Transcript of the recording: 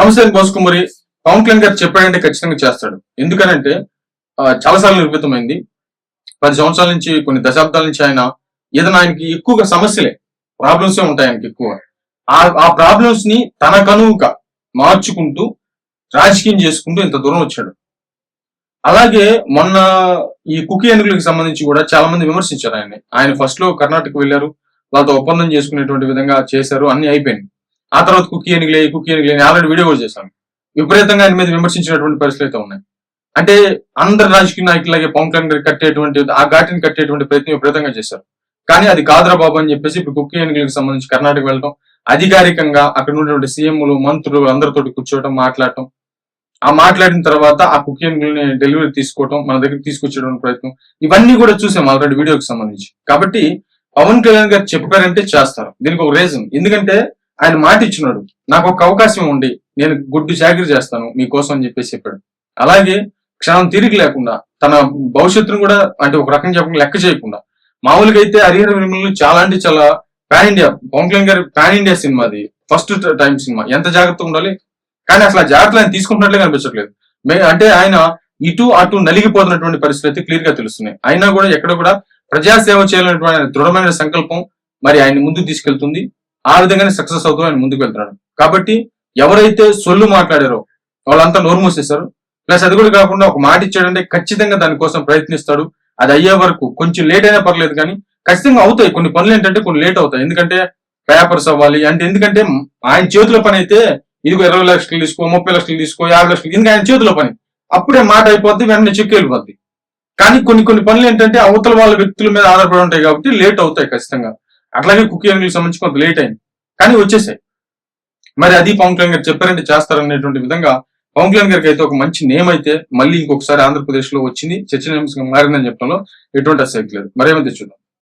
నమస్తే బోసుకుమరి పవన్ కళ్యాణ్ గారు చెప్పాడంటే ఖచ్చితంగా చేస్తాడు. ఎందుకనంటే చాలా చాలాసార్లు నిరూపితమైంది పది సంవత్సరాల నుంచి కొన్ని దశాబ్దాల నుంచి ఆయన ఏదైనా ఆయనకి ఎక్కువగా సమస్యలే ప్రాబ్లమ్స్ ఉంటాయి ఆయనకి ఎక్కువ. ఆ ఆ ప్రాబ్లమ్స్ని తన కనువుగా మార్చుకుంటూ రాజకీయం చేసుకుంటూ ఇంత దూరం వచ్చాడు. అలాగే మొన్న ఈ కుకీ ఎన్నికలకు సంబంధించి కూడా చాలా మంది విమర్శించారు ఆయన్ని. ఆయన ఫస్ట్లో కర్ణాటక వెళ్ళారు వాళ్ళతో ఒప్పందం చేసుకునేటువంటి విధంగా చేశారు అన్ని అయిపోయింది ఆ తర్వాత కుకీ ఎనిగిలే కుకీ ఎన్నికలే ఆల్రెడీ వీడియో కూడా చేశాను. విపరీతంగా ఆయన మీద విమర్శించినటువంటి పరిస్థితులు అయితే ఉన్నాయి. అంటే అందరు రాజకీయ నాయకులాగే పవన్ కళ్యాణ్ గారు కట్టేటువంటి ఆ ఘాటిని కట్టేటువంటి ప్రయత్నం విపరీతంగా చేశారు. కానీ అది కాదురా బాబు అని చెప్పేసి ఇప్పుడు కుక్కీ ఎన్నికలకు సంబంధించి కర్ణాటక వెళ్ళడం అధికారికంగా అక్కడ ఉన్నటువంటి సీఎంలు మంత్రులు అందరితో కూర్చోవడం మాట్లాడటం ఆ మాట్లాడిన తర్వాత ఆ కుక్కీ ఎన్నికలని డెలివరీ తీసుకోవటం మన దగ్గర తీసుకొచ్చేటువంటి ప్రయత్నం ఇవన్నీ కూడా చూసాం ఆల్రెడీ వీడియోకి సంబంధించి. కాబట్టి పవన్ కళ్యాణ్ గారు చెప్పారంటే చేస్తారు. దీనికి ఒక రీజన్. ఎందుకంటే ఆయన మాట ఇచ్చినాడు. నాకు ఒక అవకాశం ఉండి నేను గుడ్డు చాకరీ చేస్తాను. మీకోసం అని చెప్పేసి చెప్పాడు. అలాగే క్షణం తిరిగి లేకుండా తన భవిష్యత్తును కూడా అంటే ఒక రకం చెప్పకుండా లెక్క చేయకుండా మామూలుగా అయితే హరిహర విమలను చాలా అంటే చాలా పాన్ ఇండియా పవన్ కళ్యాణ్ గారి పాన్ ఇండియా సినిమా అది. First time cinema. ఎంత జాగ్రత్తగా ఉండాలి? కానీ అసలు ఆ జాగ్రత్తలు ఆయన తీసుకుంటున్నట్లే కనిపించట్లేదు. మే- అంటే ఆయన ఇటు అటు నలిగిపోతున్నటువంటి పరిస్థితి క్లియర్గా తెలుస్తున్నాయి. అయినా కూడా ఎక్కడ కూడా ప్రజాసేవ చేయాలనేటువంటి దృఢమైన సంకల్పం మరి ఆయన ముందుకు తీసుకెళ్తుంది. ఆ విధంగానే సక్సెస్ అవుతూ ఆయన ముందుకు వెళ్తున్నాడు కాబట్టి ఎవరైతే సొల్లు మాట్లాడారో వాళ్ళంతా నోరు మూసేశారు. ప్లస్ అది కూడా కాకుండా ఒక మాట ఇచ్చాడంటే ఖచ్చితంగా దానికోసం ప్రయత్నిస్తాడు. అది అయ్యే వరకు కొంచెం లేట్ అయినా పర్లేదు కానీ ఖచ్చితంగా అవుతాయి. కొన్ని పనులు ఏంటంటే కొన్ని లేట్ అవుతాయి. ఎందుకంటే పేపర్స్ అవ్వాలి అంటే ఎందుకంటే ఆయన చేతిలో పని అయితే ఇదిగో ఇరవై లక్షలు తీసుకో ముప్పై లక్షలు తీసుకో యాభై లక్షలు ఇంకా ఆయన చేతిలో పని. అప్పుడే మాట అయిపోద్ది వెంటనే చెక్కి వెళ్ళిపోద్ది. కానీ కొన్ని కొన్ని పనులు ఏంటంటే అవతల వాళ్ళ వ్యక్తుల మీద ఆధారపడి ఉంటాయి కాబట్టి లేట్ అవుతాయి ఖచ్చితంగా. అట్లాగే కుకీ అంగిల్ సంబంధించి కొంత లేట్ అయింది. కానీ వచ్చేసాయి. మరి అది పవన్ కళ్యాణ్ గారు చెప్పారంటే చేస్తారనేటువంటి విధంగా పవన్ కళ్యాణ్ గారికి అయితే ఒక మంచి నేమ్ అయితే మళ్ళీ ఇంకొకసారి ఆంధ్రప్రదేశ్లో వచ్చింది. చర్చనీయాంశంగా మారిందని చెప్పడంలో ఎటువంటి అసలు లేదు. మరేమైతే చూద్దాం.